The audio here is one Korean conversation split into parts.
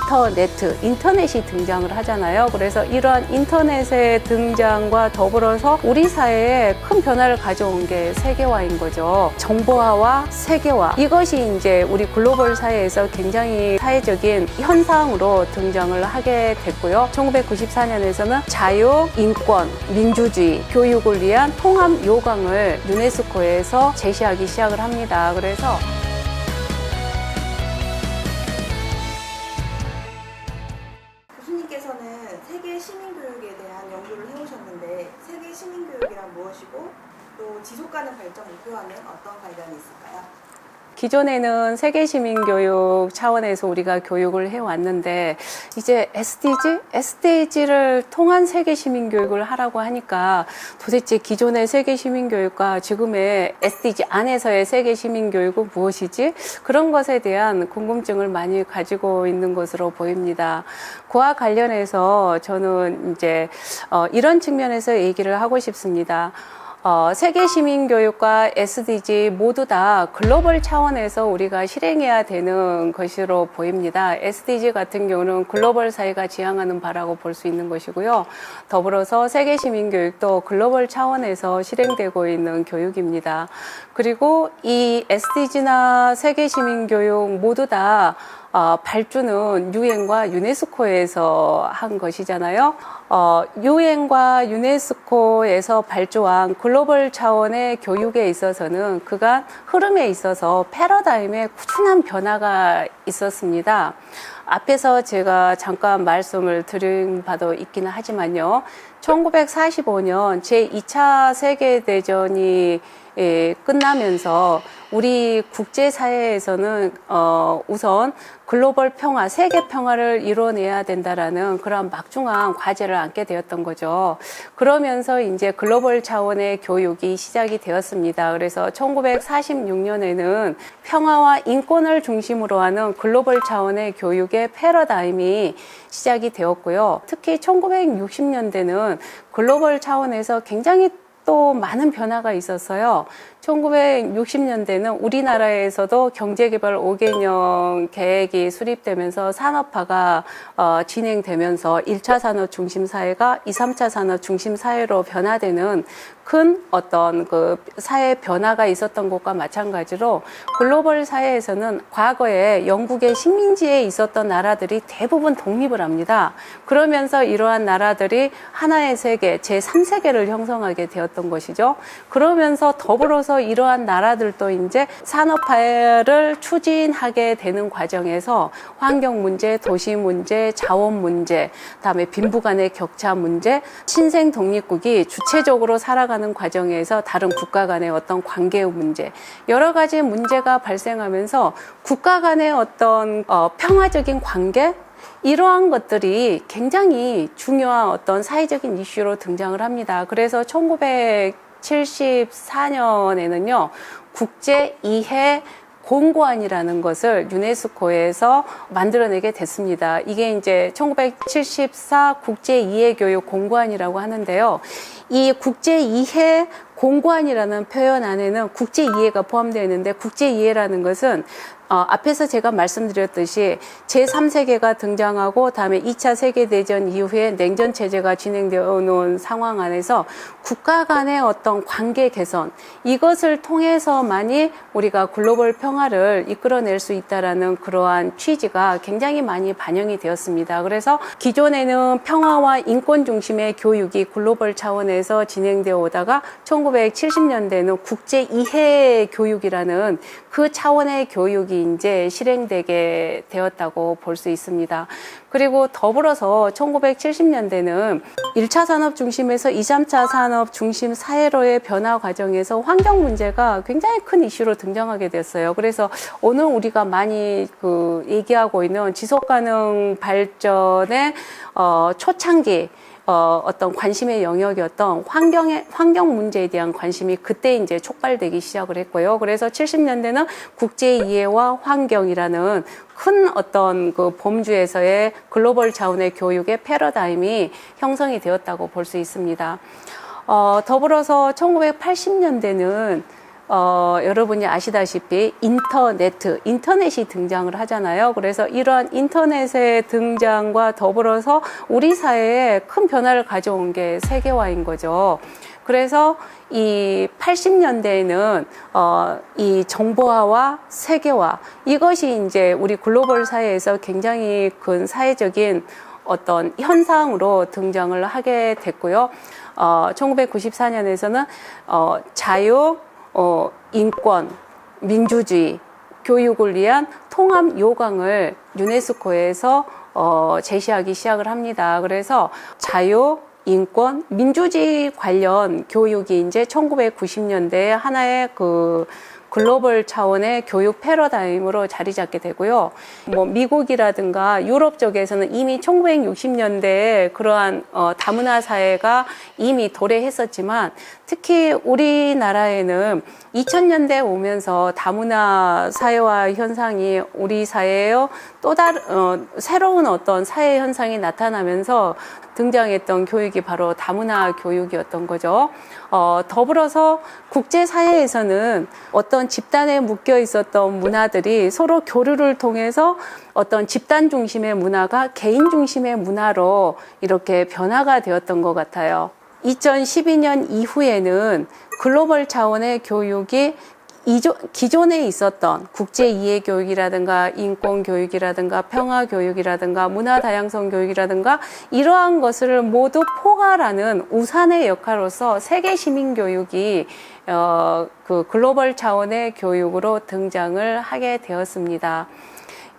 인터네트, 인터넷이 등장을 하잖아요. 그래서 이러한 인터넷의 등장과 더불어서 우리 사회에 큰 변화를 가져온 게 세계화인 거죠. 정보화와 세계화. 이것이 이제 우리 글로벌 사회에서 굉장히 사회적인 현상으로 등장을 하게 됐고요. 1994년에서는 자유, 인권, 민주주의, 교육을 위한 통합 요강을 유네스코에서 제시하기 시작을 합니다. 그래서 또 지속 가능 발전 목표와는 어떤 관련이 있을까요? 기존에는 세계 시민 교육 차원에서 우리가 교육을 해왔는데 이제 SDG, SDG를 통한 세계 시민 교육을 하라고 하니까 도대체 기존의 세계 시민 교육과 지금의 SDG 안에서의 세계 시민 교육은 무엇이지? 그런 것에 대한 궁금증을 많이 가지고 있는 것으로 보입니다. 그와 관련해서 저는 이제 어, 이런 측면에서 얘기를 하고 싶습니다. 어, 세계 시민 교육과 SDG 모두 다 글로벌 차원에서 우리가 실행해야 되는 것으로 보입니다. SDG 같은 경우는 글로벌 사회가 지향하는 바라고 볼 수 있는 것이고요. 더불어서 세계 시민 교육도 글로벌 차원에서 실행되고 있는 교육입니다. 그리고 이 SDG나 세계 시민 교육 모두 다 어, 발주는 유엔과 유네스코에서 한 것이잖아요. 어, 유엔과 유네스코에서 발주한 글로벌 차원의 교육에 있어서는 그간 흐름에 있어서 패러다임에 꾸준한 변화가 있었습니다. 앞에서 제가 잠깐 말씀을 드린 바도 있기는 하지만요. 1945년 제2차 세계대전이 예, 끝나면서 우리 국제사회에서는 어, 우선 글로벌 평화, 세계 평화를 이뤄내야 된다라는 그런 막중한 과제를 안게 되었던 거죠. 그러면서 이제 글로벌 차원의 교육이 시작이 되었습니다. 그래서 1946년에는 평화와 인권을 중심으로 하는 글로벌 차원의 교육의 패러다임이 시작이 되었고요. 특히 1960년대는 글로벌 차원에서 굉장히 또 많은 변화가 있었어요. 1960년대는 우리나라에서도 경제개발 5개년 계획이 수립되면서 산업화가 어, 진행되면서 1차 산업 중심 사회가 2, 3차 산업 중심 사회로 변화되는 큰 어떤 그 사회 변화가 있었던 것과 마찬가지로 글로벌 사회에서는 과거에 영국의 식민지에 있었던 나라들이 대부분 독립을 합니다. 그러면서 이러한 나라들이 하나의 세계, 제3세계를 형성하게 되었던 것이죠. 그러면서 더불어서 이러한 나라들도 이제 산업화를 추진하게 되는 과정에서 환경 문제, 도시 문제, 자원 문제, 그다음에 빈부 간의 격차 문제, 신생 독립국이 주체적으로 살아가는 과정에서 다른 국가 간의 어떤 관계 문제, 여러 가지 문제가 발생하면서 국가 간의 어떤 어, 평화적인 관계 이러한 것들이 굉장히 중요한 어떤 사회적인 이슈로 등장을 합니다. 그래서 1974년에는요, 국제 이해 공고안이라는 것을 유네스코에서 만들어내게 됐습니다. 이게 이제 1974 국제 이해 교육 공고안이라고 하는데요. 이 국제 이해 공고안이라는 표현 안에는 국제 이해가 포함되어 있는데 국제 이해라는 것은 어, 앞에서 제가 말씀드렸듯이 제3세계가 등장하고 다음에 2차 세계대전 이후에 냉전 체제가 진행되어 놓은 상황 안에서 국가 간의 어떤 관계 개선 이것을 통해서만이 우리가 글로벌 평화를 이끌어낼 수 있다라는 그러한 취지가 굉장히 많이 반영이 되었습니다. 그래서 기존에는 평화와 인권 중심의 교육이 글로벌 차원에서 진행되어 오다가 1970년대는 국제 이해 교육이라는 그 차원의 교육이 이제 실행되게 되었다고 볼 수 있습니다. 그리고 더불어서 1970년대는 1차 산업 중심에서 2, 3차 산업 중심 사회로의 변화 과정에서 환경 문제가 굉장히 큰 이슈로 등장하게 됐어요. 그래서 오늘 우리가 많이 그 얘기하고 있는 지속 가능 발전의 어, 초창기 어, 어떤 관심의 영역이었던 환경의, 환경 문제에 대한 관심이 그때 이제 촉발되기 시작을 했고요. 그래서 70년대는 국제 이해와 환경이라는 큰 어떤 그 범주에서의 글로벌 차원의 교육의 패러다임이 형성이 되었다고 볼 수 있습니다. 어, 더불어서 1980년대는 어, 여러분이 아시다시피 인터넷, 인터넷이 등장을 하잖아요. 그래서 이러한 인터넷의 등장과 더불어서 우리 사회에 큰 변화를 가져온 게 세계화인 거죠. 그래서 이 80년대에는 어, 이 정보화와 세계화 이것이 이제 우리 글로벌 사회에서 굉장히 큰 사회적인 어떤 현상으로 등장을 하게 됐고요. 어, 1994년에서는 어, 자유, 어, 인권, 민주주의, 교육을 위한 통합 요강을 유네스코에서 어, 제시하기 시작을 합니다. 그래서 자유, 인권, 민주주의 관련 교육이 이제 1990년대에 하나의 그 글로벌 차원의 교육 패러다임으로 자리 잡게 되고요. 뭐 미국이라든가 유럽 쪽에서는 이미 1960년대에 그러한 어, 다문화 사회가 이미 도래했었지만 특히 우리나라에는 2000년대 오면서 다문화 사회화 현상이 우리 사회에 또 다른 어, 새로운 어떤 사회 현상이 나타나면서 등장했던 교육이 바로 다문화 교육이었던 거죠. 어, 더불어서 국제 사회에서는 어떤 집단에 묶여 있었던 문화들이 서로 교류를 통해서 어떤 집단 중심의 문화가 개인 중심의 문화로 이렇게 변화가 되었던 것 같아요. 2012년 이후에는 글로벌 차원의 교육이 이조, 기존에 있었던 국제 이해 교육이라든가 인권 교육이라든가 평화 교육이라든가 문화 다양성 교육이라든가 이러한 것을 모두 포괄하는 우산의 역할로서 세계 시민 교육이 어, 그 글로벌 차원의 교육으로 등장을 하게 되었습니다.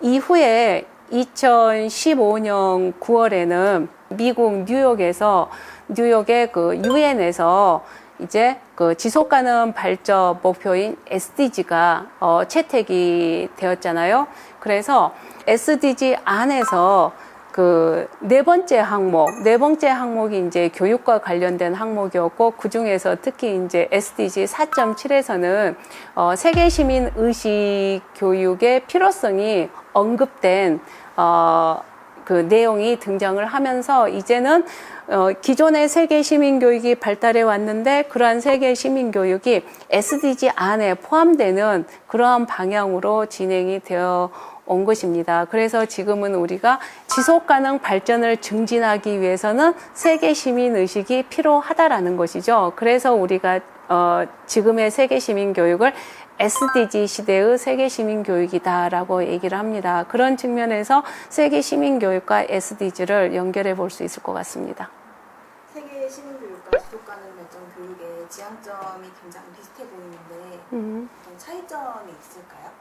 이후에 2015년 9월에는 미국 뉴욕에서 뉴욕의 그 유엔에서 이제 그 지속 가능 발전 목표인 SDG가 어, 채택이 되었잖아요. 그래서 SDG 안에서 그 네 번째 항목, 네 번째 항목이 이제 교육과 관련된 항목이었고 그 중에서 특히 이제 SDG 4.7에서는 어, 세계 시민 의식 교육의 필요성이 언급된 어, 그 내용이 등장을 하면서 이제는 어, 기존의 세계 시민 교육이 발달해 왔는데 그러한 세계 시민 교육이 SDG 안에 포함되는 그러한 방향으로 진행이 되어 온 것입니다. 그래서 지금은 우리가 지속 가능 발전을 증진하기 위해서는 세계 시민 의식이 필요하다라는 것이죠. 그래서 우리가 어, 지금의 세계 시민 교육을 SDG 시대의 세계 시민 교육이다라고 얘기를 합니다. 그런 측면에서 세계 시민 교육과 SDG를 연결해 볼 수 있을 것 같습니다. 세계 시민 교육과 지속 가능 발전 교육의 지향점이 굉장히 비슷해 보이는데 어떤 차이점이 있을까요?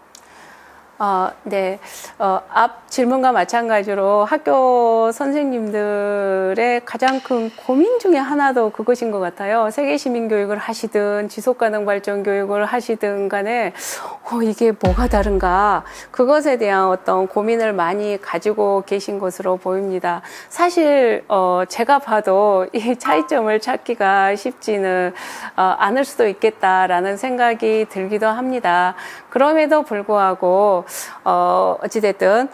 어, 네. 어, 앞 질문과 마찬가지로 학교 선생님들의 가장 큰 고민 중에 하나도 그것인 것 같아요. 세계 시민 교육을 하시든 지속 가능 발전 교육을 하시든 간에 어, 이게 뭐가 다른가? 그것에 대한 어떤 고민을 많이 가지고 계신 것으로 보입니다. 사실 어, 제가 봐도 이 차이점을 찾기가 쉽지는 어, 않을 수도 있겠다라는 생각이 들기도 합니다. 그럼에도 불구하고 어, 어찌됐든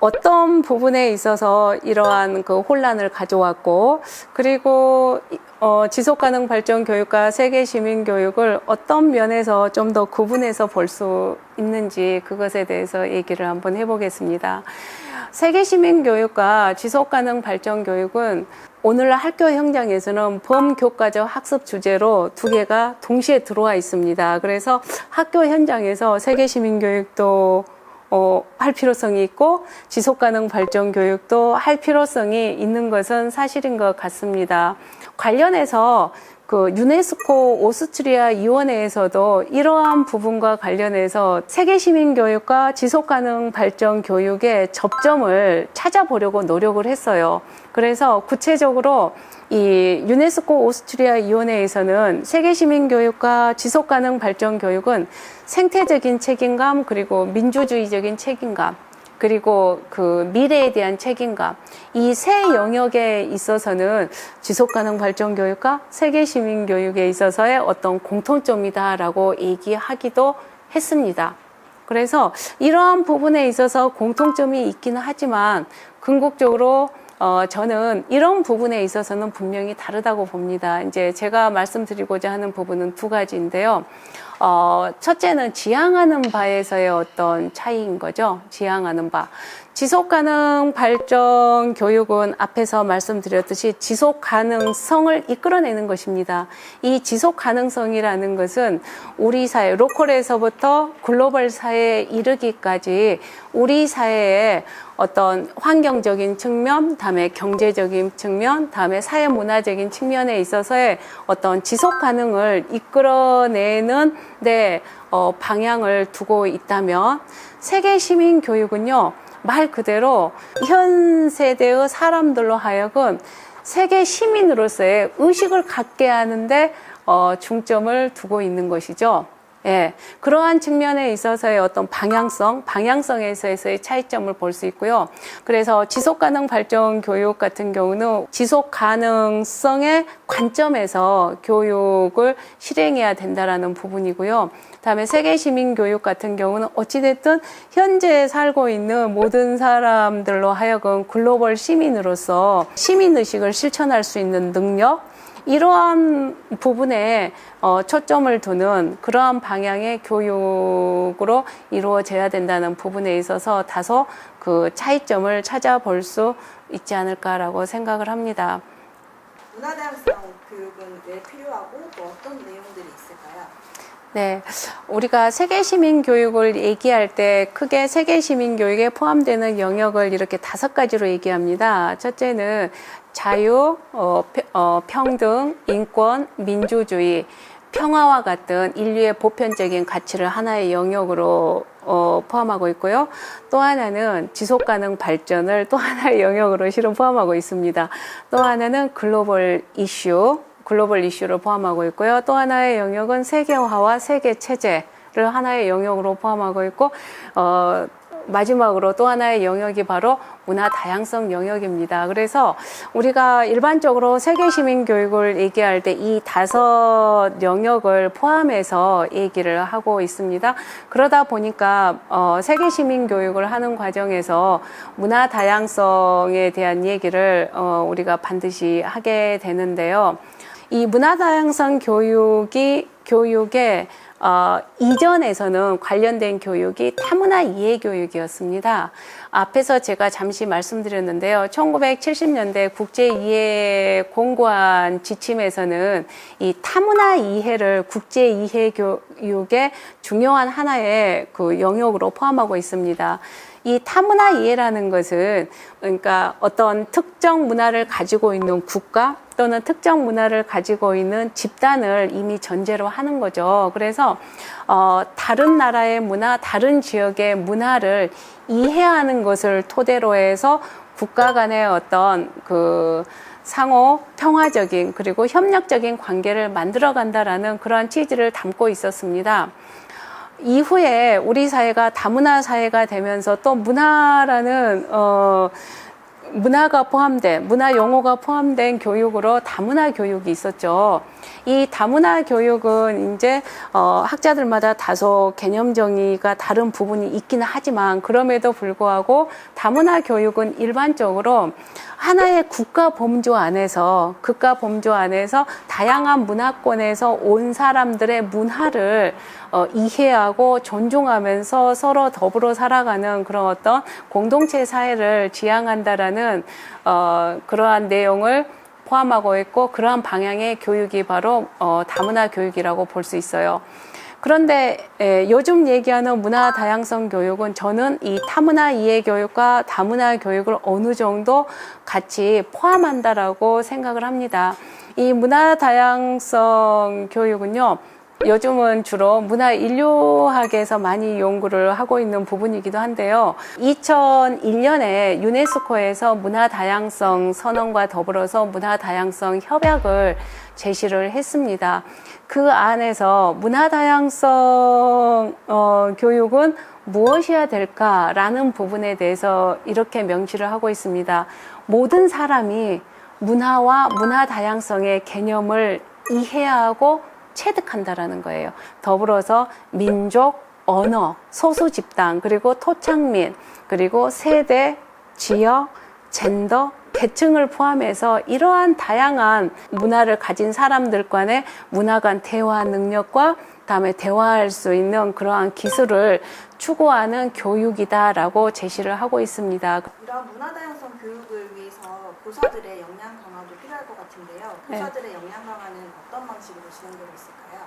어떤 부분에 있어서 이러한 그 혼란을 가져왔고 그리고 이- 어, 지속 가능 발전 교육과 세계 시민 교육을 어떤 면에서 좀 더 구분해서 볼 수 있는지 그것에 대해서 얘기를 한번 해보겠습니다. 세계 시민 교육과 지속 가능 발전 교육은 오늘날 학교 현장에서는 범교과적 학습 주제로 두 개가 동시에 들어와 있습니다. 그래서 학교 현장에서 세계 시민 교육도 어, 할 필요성이 있고 지속 가능 발전 교육도 할 필요성이 있는 것은 사실인 것 같습니다. 관련해서 그 유네스코 오스트리아 위원회에서도 이러한 부분과 관련해서 세계 시민 교육과 지속 가능 발전 교육의 접점을 찾아보려고 노력을 했어요. 그래서 구체적으로 이 유네스코 오스트리아 위원회에서는 세계 시민 교육과 지속 가능 발전 교육은 생태적인 책임감 그리고 민주주의적인 책임감 그리고 그 미래에 대한 책임감 이 세 영역에 있어서는 지속 가능 발전 교육과 세계 시민 교육에 있어서의 어떤 공통점이다라고 얘기하기도 했습니다. 그래서 이러한 부분에 있어서 공통점이 있기는 하지만 궁극적으로 어, 저는 이런 부분에 있어서는 분명히 다르다고 봅니다. 이제 제가 말씀드리고자 하는 부분은 두 가지인데요. 어, 첫째는 지향하는 바에서의 어떤 차이인 거죠. 지향하는 바. 지속 가능 발전 교육은 앞에서 말씀드렸듯이 지속 가능성을 이끌어내는 것입니다. 이 지속 가능성이라는 것은 우리 사회, 로컬에서부터 글로벌 사회에 이르기까지 우리 사회의 어떤 환경적인 측면, 다음에 경제적인 측면, 다음에 사회 문화적인 측면에 있어서의 어떤 지속 가능을 이끌어내는 데 어, 방향을 두고 있다면 세계 시민 교육은요 말 그대로 현 세대의 사람들로 하여금 세계 시민으로서의 의식을 갖게 하는데 어, 중점을 두고 있는 것이죠. 예, 그러한 측면에 있어서의 어떤 방향성, 방향성에서의 차이점을 볼 수 있고요. 그래서 지속 가능 발전 교육 같은 경우는 지속 가능성의 관점에서 교육을 실행해야 된다라는 부분이고요. 다음에 세계 시민 교육 같은 경우는 어찌됐든 현재 살고 있는 모든 사람들로 하여금 글로벌 시민으로서 시민 의식을 실천할 수 있는 능력, 이러한 부분에 어, 초점을 두는 그러한 방향의 교육으로 이루어져야 된다는 부분에 있어서 다소 그 차이점을 찾아볼 수 있지 않을까라고 생각을 합니다. 문화다양성 교육은 왜 필요하고 또 어떤 내용들이 있을까요? 네, 우리가 세계 시민 교육을 얘기할 때 크게 세계 시민 교육에 포함되는 영역을 이렇게 다섯 가지로 얘기합니다. 첫째는 자유, 어, 펴- 어, 평등, 인권, 민주주의, 평화와 같은 인류의 보편적인 가치를 하나의 영역으로 어, 포함하고 있고요. 또 하나는 지속 가능 발전을 또 하나의 영역으로 실은 포함하고 있습니다. 또 하나는 글로벌 이슈, 글로벌 이슈를 포함하고 있고요. 또 하나의 영역은 세계화와 세계 체제를 하나의 영역으로 포함하고 있고, 어, 마지막으로 또 하나의 영역이 바로 문화 다양성 영역입니다. 그래서 우리가 일반적으로 세계 시민 교육을 얘기할 때 이 다섯 영역을 포함해서 얘기를 하고 있습니다. 그러다 보니까 어, 세계 시민 교육을 하는 과정에서 문화 다양성에 대한 얘기를 어, 우리가 반드시 하게 되는데요. 이 문화 다양성 교육이 교육에 어, 이전에서는 관련된 교육이 타문화 이해 교육이었습니다. 앞에서 제가 잠시 말씀드렸는데요. 1970년대 국제 이해 공고한 지침에서는 이 타문화 이해를 국제 이해 교육의 중요한 하나의 그 영역으로 포함하고 있습니다. 이 타문화 이해라는 것은 그러니까 어떤 특정 문화를 가지고 있는 국가 또는 특정 문화를 가지고 있는 집단을 이미 전제로 하는 거죠. 그래서 어, 다른 나라의 문화, 다른 지역의 문화를 이해하는 것을 토대로 해서 국가 간의 어떤 그 상호 평화적인 그리고 협력적인 관계를 만들어 간다라는 그러한 취지를 담고 있었습니다. 이후에 우리 사회가 다문화 사회가 되면서 또 문화라는 어 문화가 포함된 문화 용어가 포함된 교육으로 다문화 교육이 있었죠. 이 다문화 교육은 이제 어 학자들마다 다소 개념 정의가 다른 부분이 있기는 하지만 그럼에도 불구하고 다문화 교육은 일반적으로 하나의 국가 범주 안에서 국가 범주 안에서 다양한 문화권에서 온 사람들의 문화를 어, 이해하고 존중하면서 서로 더불어 살아가는 그런 어떤 공동체 사회를 지향한다라는 어, 그러한 내용을 포함하고 있고 그러한 방향의 교육이 바로 어, 다문화 교육이라고 볼 수 있어요. 그런데 에, 요즘 얘기하는 문화 다양성 교육은 저는 이 타문화 이해 교육과 다문화 교육을 어느 정도 같이 포함한다라고 생각을 합니다. 이 문화 다양성 교육은요. 요즘은 주로 문화 인류학에서 많이 연구를 하고 있는 부분이기도 한데요. 2001년에 유네스코에서 문화 다양성 선언과 더불어서 문화 다양성 협약을 제시를 했습니다. 그 안에서 문화 다양성 어, 교육은 무엇이어야 될까라는 부분에 대해서 이렇게 명시를 하고 있습니다. 모든 사람이 문화와 문화 다양성의 개념을 이해하고 체득한다라는 거예요. 더불어서 민족, 언어, 소수 집단, 그리고 토착 민, 그리고 세대, 지역, 젠더, 계층을 포함해서 이러한 다양한 문화를 가진 사람들 간의 문화 간 대화 능력과 다음에 대화할 수 있는 그러한 기술을 추구하는 교육이다라고 제시를 하고 있습니다. 이런 문화 다양성 교육을 위해서 교사들의 역량 강화도 필요할 것 같은데요. 네. 교사들의 역량 강화는 어떤 방식으로 진행되고 있을까요?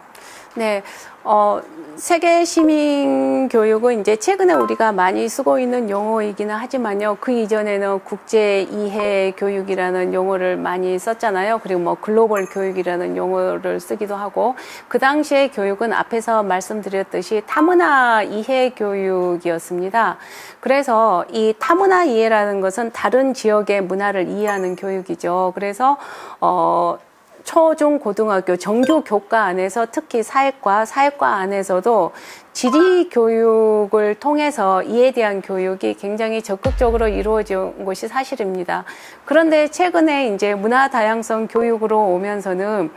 네, 어, 세계 시민 교육은 이제 최근에 우리가 많이 쓰고 있는 용어이기는 하지만요. 그 이전에는 국제 이해 교육이라는 용어를 많이 썼잖아요. 그리고 뭐 글로벌 교육이라는 용어를 쓰기도 하고 그 당시에 교육은 앞에서 말씀드렸듯이 타문화 이해 교육이었습니다. 그래서 이 타문화 이해라는 것은 다른 지역의 문화를 이해하는 교육이죠. 그래서 어 초중 고등학교 정규 교과 안에서 특히 사회과 사회과 안에서도 지리 교육을 통해서 이에 대한 교육이 굉장히 적극적으로 이루어진 것이 사실입니다. 그런데 최근에 이제 문화 다양성 교육으로 오면서는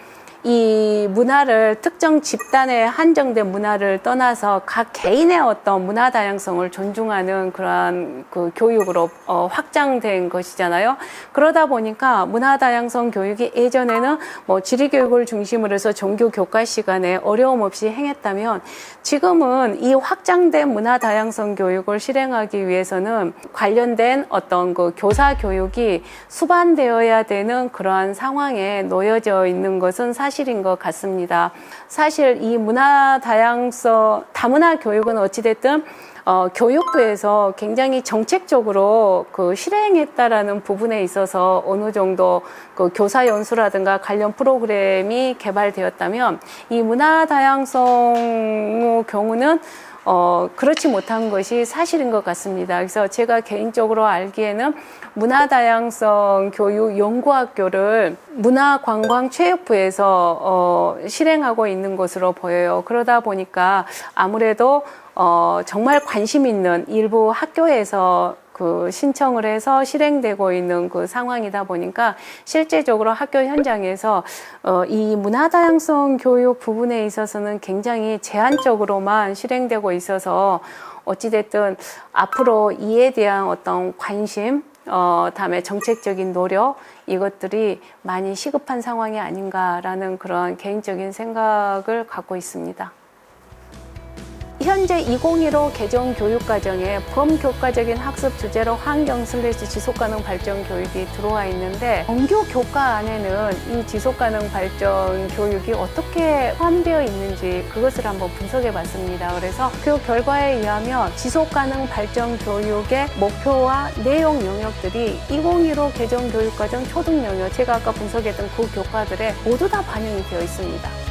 이 문화를 특정 집단에 한정된 문화를 떠나서 각 개인의 어떤 문화 다양성을 존중하는 그러한 그 교육으로 어, 확장된 것이잖아요. 그러다 보니까 문화 다양성 교육이 예전에는 뭐 지리 교육을 중심으로 해서 정규 교과 시간에 어려움 없이 행했다면 지금은 이 확장된 문화 다양성 교육을 실행하기 위해서는 관련된 어떤 그 교사 교육이 수반되어야 되는 그러한 상황에 놓여져 있는 것은 사실 인 것 같습니다. 사실 이 문화 다양성 다문화 교육은 어찌됐든 어, 교육부에서 굉장히 정책적으로 그 실행했다라는 부분에 있어서 어느 정도 그 교사 연수라든가 관련 프로그램이 개발되었다면 이 문화 다양성 경우는 어, 그렇지 못한 것이 사실인 것 같습니다. 그래서 제가 개인적으로 알기에는 문화다양성 교육 연구학교를 문화관광체육부에서 어, 실행하고 있는 것으로 보여요. 그러다 보니까 아무래도 어, 정말 관심 있는 일부 학교에서 그 신청을 해서 실행되고 있는 그 상황이다 보니까 실제적으로 학교 현장에서 어, 이 문화 다양성 교육 부분에 있어서는 굉장히 제한적으로만 실행되고 있어서 어찌됐든 앞으로 이에 대한 어떤 관심 어, 다음에 정책적인 노력 이것들이 많이 시급한 상황이 아닌가라는 그런 개인적인 생각을 갖고 있습니다. 현재 2015 개정 교육과정에 범교과적인 학습 주제로 환경 슬래시 지속가능 발전 교육이 들어와 있는데 정규 교과 안에는 이 지속가능 발전 교육이 어떻게 포함되어 있는지 그것을 한번 분석해 봤습니다. 그래서 그 결과에 의하면 지속가능 발전 교육의 목표와 내용 영역들이 2015 개정 교육과정 초등 영역 제가 아까 분석했던 그 교과들에 모두 다 반영이 되어 있습니다.